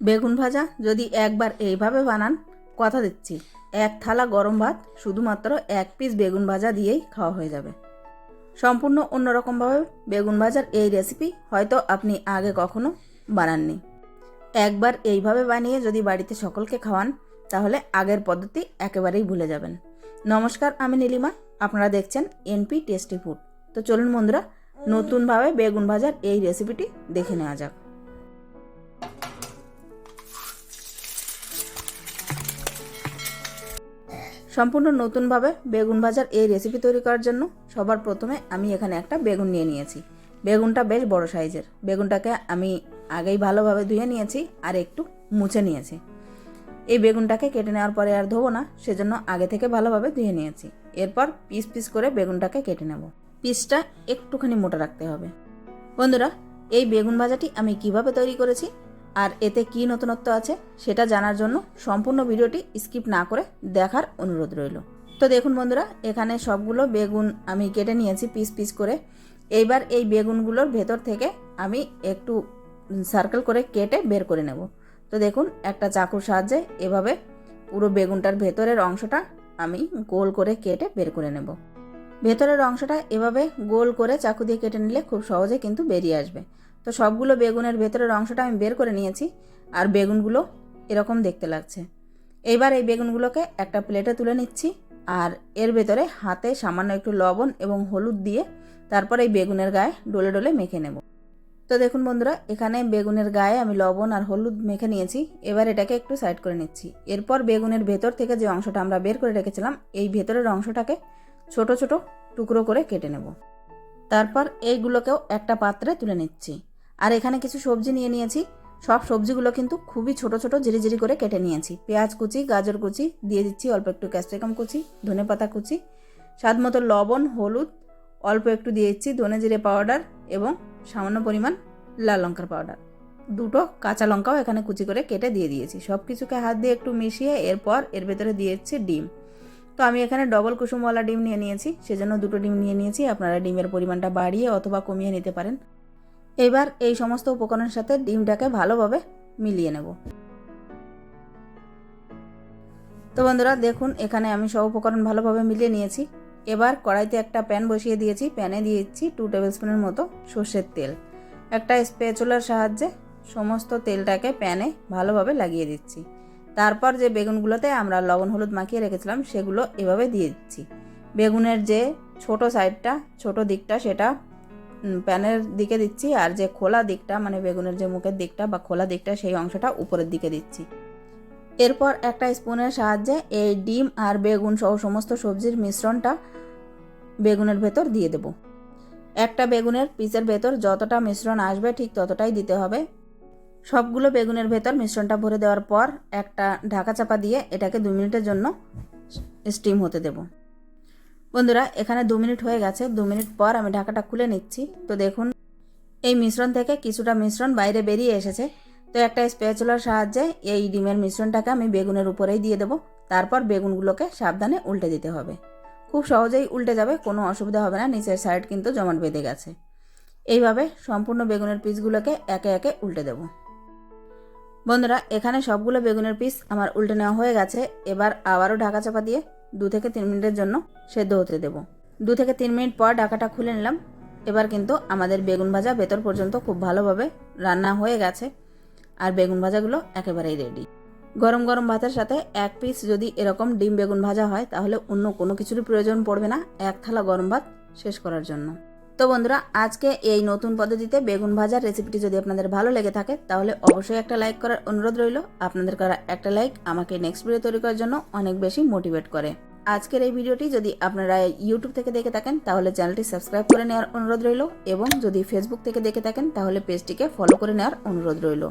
বেগুন ভাজা, যদি একবার এইভাবে বানান, কথা দিচ্ছি। এক থালা গরম ভাত, শুধুমাত্র এক পিস বেগুন ভাজা দিয়েই খাওয়া হয়ে যাবে। সম্পূর্ণ অন্যরকমভাবে বেগুন ভাজার এই রেসিপি হয়তো আপনি আগে কখনো বানাননি। একবার এইভাবে বানিয়ে যদি বাড়িতে সকলকে খাওয়ান, তাহলে আগের পদ্ধতি একেবারেই ভুলে যাবেন। নমস্কার, আমি নীলিমা। আপনারা দেখছেন এনপি টেস্টি ফুড তো চলুন বন্ধুরা, নতুনভাবে বেগুন ভাজার এই রেসিপিটি দেখে নেওয়া যাক। সম্পূর্ণ নতুনভাবে বেগুন ভাজার এই রেসিপি তৈরি করার জন্য সবার প্রথমে আমি এখানে একটা বেগুন নিয়ে নিয়েছি। বেগুনটা বেশ বড় সাইজের। বেগুনটাকে আমি আগেই ভালোভাবে ধুয়ে নিয়েছি আর একটু মুছে নিয়েছি। এই বেগুনটাকে কেটে নেওয়ার পরে আর ধোবো না, সেজন্য আগে থেকে ভালোভাবে ধুয়ে নিয়েছি। এরপর পিস পিস করে বেগুনটাকে কেটে নেব। পিসটা একটুখানি মোটা রাখতে হবে। বন্ধুরা, এই বেগুন ভাজাটি আমি কীভাবে তৈরি করেছি আর এতে কি নতুনত্ব আছে সেটা জানার জন্য সম্পূর্ণ ভিডিওটি স্কিপ না করে দেখার অনুরোধ রইল। তো দেখুন বন্ধুরা, এখানে সবগুলো বেগুন আমি কেটে নিয়েছি পিস পিস করে। এইবার এই বেগুনগুলোর ভেতর থেকে আমি একটু সার্কেল করে কেটে বের করে নেব। তো দেখুন, একটা চাকুর সাহায্যে এভাবে পুরো বেগুনটার ভেতরের অংশটা আমি গোল করে কেটে বের করে নেব। ভেতরের অংশটা এভাবে গোল করে চাকু দিয়ে কেটে নিলে খুব সহজে কিন্তু বেরিয়ে আসবে। তো সবগুলো বেগুনের ভেতরের অংশটা আমি বের করে নিয়েছি আর বেগুনগুলো এরকম দেখতে লাগছে। এইবার এই বেগুনগুলোকে একটা প্লেটে তুলে নিচ্ছি আর এর ভেতরে হাতে সামান্য একটু লবণ এবং হলুদ দিয়ে তারপর এই বেগুনের গায়ে ডলে ডলে মেখে নেব। তো দেখুন বন্ধুরা, এখানে বেগুনের গায়ে আমি লবণ আর হলুদ মেখে নিয়েছি। এবার এটাকে একটু সাইড করে নিচ্ছি। এরপর বেগুনের ভেতর থেকে যে অংশটা আমরা বের করে রেখেছিলাম, এই ভেতরের অংশটাকে ছোট ছোট টুকরো করে কেটে নেব। তারপর এইগুলোকেও একটা পাত্রে তুলে নিচ্ছি। আর এখানে কিছু সবজি নিয়ে নিয়েছি। সব সবজিগুলো কিন্তু খুবই ছোট ছোট ঝিরিঝিরি করে কেটে নিয়েছি। পেঁয়াজ কুচি, গাজর কুচি, দিয়ে দিচ্ছি অল্প একটু ক্যাপসিকাম কুচি ধনে পাতা কুচি স্বাদ মতো লবণ, হলুদ, অল্প একটু দিয়ে দিচ্ছি ধনে জিরে পাউডার এবং সামান্য পরিমাণ লাল লঙ্কার পাউডার। দুটো কাঁচা লঙ্কাও এখানে কুচি করে কেটে দিয়ে দিয়েছি। সব কিছুকে হাত দিয়ে একটু মিশিয়ে এরপর এর ভেতরে দিয়েছি ডিম। তো আমি এখানে ডবল কুসুমওয়ালা ডিম নিয়ে নিয়েছি, সেজন্য দুটো ডিম নিয়ে নিয়েছি। আপনারা ডিমের পরিমাণটা বাড়িয়ে অথবা কমিয়ে নিতে পারেন। এবার এই সমস্ত উপকরণের সাথে ডিমটাকে ভালোভাবে মিলিয়ে নেব। তো বন্ধুরা, দেখুন, এখানে আমি সব উপকরণ ভালোভাবে মিলিয়ে নিয়েছি। এবার কড়াইতে একটা প্যান বসিয়ে দিয়েছি। প্যানে দিয়েছি টু টেবিল স্পুনের মতো সর্ষের তেল। একটা স্পেচুলার সাহায্যে সমস্ত তেলটাকে প্যানে ভালোভাবে লাগিয়ে দিচ্ছি। তারপর যে বেগুনগুলোতে আমরা লবণ, হলুদ মাখিয়ে রেখেছিলাম, সেগুলো এভাবে দিয়ে দিচ্ছি। বেগুনের যে ছোট সাইডটা ছোট দিকটা, সেটা প্যানের দিকে দিচ্ছি আর যে খোলা দিকটা মানে বেগুনের যে মুখের দিকটা বা খোলা দিকটা, সেই অংশটা উপরের দিকে দিচ্ছি। এরপর একটা স্পুনের সাহায্যে এই ডিম আর বেগুন সহ সমস্ত সবজির মিশ্রণটা বেগুনের ভেতর দিয়ে দেব। একটা বেগুনের পিসের ভেতর যতটা মিশ্রণ আসবে, ঠিক ততটাই দিতে হবে। সবগুলো বেগুনের ভেতর মিশ্রণটা ভরে দেওয়ার পর একটা ঢাকা চাপা দিয়ে এটাকে দু মিনিটের জন্য স্টিম হতে দেব। বন্ধুরা, এখানে দু মিনিট হয়ে গেছে। দু মিনিট পর আমি ঢাকাটা খুলে নিচ্ছি। তো দেখুন, এই মিশ্রণ থেকে কিছুটা মিশ্রণ বাইরে বেরিয়ে এসেছে। তো একটা স্পেচুলার সাহায্যে এই ডিমের মিশ্রণটাকে আমি বেগুনের উপরেই দিয়ে দেবো। তারপর বেগুনগুলোকে সাবধানে উল্টে দিতে হবে। খুব সহজেই উল্টে যাবে, কোনো অসুবিধা হবে না, নিচের সাইড কিন্তু জমাট বেঁধে গেছে। এইভাবে সম্পূর্ণ বেগুনের পিসগুলোকে একে একে উল্টে দেবো। বন্ধুরা, এখানে সবগুলো বেগুনের পিস আমার উল্টে নেওয়া হয়ে গেছে। এবার আবারও ঢাকা চাপা দিয়ে দু থেকে তিন মিনিটের জন্য সেদ্ধ হতে দেব। দু থেকে তিন মিনিট পর ঢাকাটা খুলে নিলাম। এবার কিন্তু আমাদের বেগুন ভাজা ভেতর পর্যন্ত খুব ভালোভাবে রান্না হয়ে গেছে। আর বেগুন ভাজাগুলো একেবারেই রেডি গরম গরম ভাতের সাথে এক পিস যদি এরকম ডিম বেগুন ভাজা হয়, তাহলে অন্য কোনো কিছুরই প্রয়োজন পড়বে না এক থালা গরম ভাত শেষ করার জন্য। তো বন্ধুরা, আজকে এই নতুন পদ্ধতিতে বেগুন ভাজার রেসিপিটি যদি আপনাদের ভালো লেগে থাকে, তাহলে অবশ্যই একটা লাইক করার অনুরোধ রইল। আপনাদের করা একটা লাইক আমাকে নেক্সট ভিডিও তৈরি করার জন্য অনেক বেশি মোটিভেট করে। আজকের এই ভিডিওটি যদি আপনারা ইউটিউব থেকে দেখে থাকেন, তাহলে চ্যানেলটি সাবস্ক্রাইব করে নেওয়ার অনুরোধ রইল এবং যদি ফেসবুক থেকে দেখে থাকেন, তাহলে পেজটিকে ফলো করে নেওয়ার অনুরোধ রইল।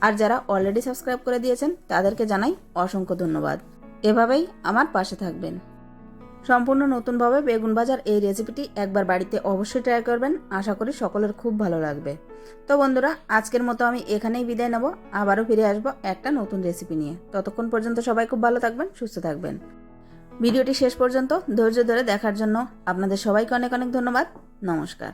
আর যারা অলরেডি সাবস্ক্রাইব করে দিয়েছেন, তাদেরকে জানাই অসংখ্য ধন্যবাদ। এভাবেই আমার পাশে থাকবেন। সম্পূর্ণ নতুনভাবে বেগুন ভাজার এই রেসিপিটি একবার বাড়িতে অবশ্যই ট্রাই করবেন, আশা করি সকলের খুব ভালো লাগবে। তো বন্ধুরা, আজকের মতো আমি এখানেই বিদায় নেব। আবারও ফিরে আসব একটা নতুন রেসিপি নিয়ে। ততক্ষণ পর্যন্ত সবাই খুব ভালো থাকবেন, সুস্থ থাকবেন। ভিডিওটি শেষ পর্যন্ত ধৈর্য ধরে দেখার জন্য আপনাদের সবাইকে অনেক অনেক ধন্যবাদ। নমস্কার।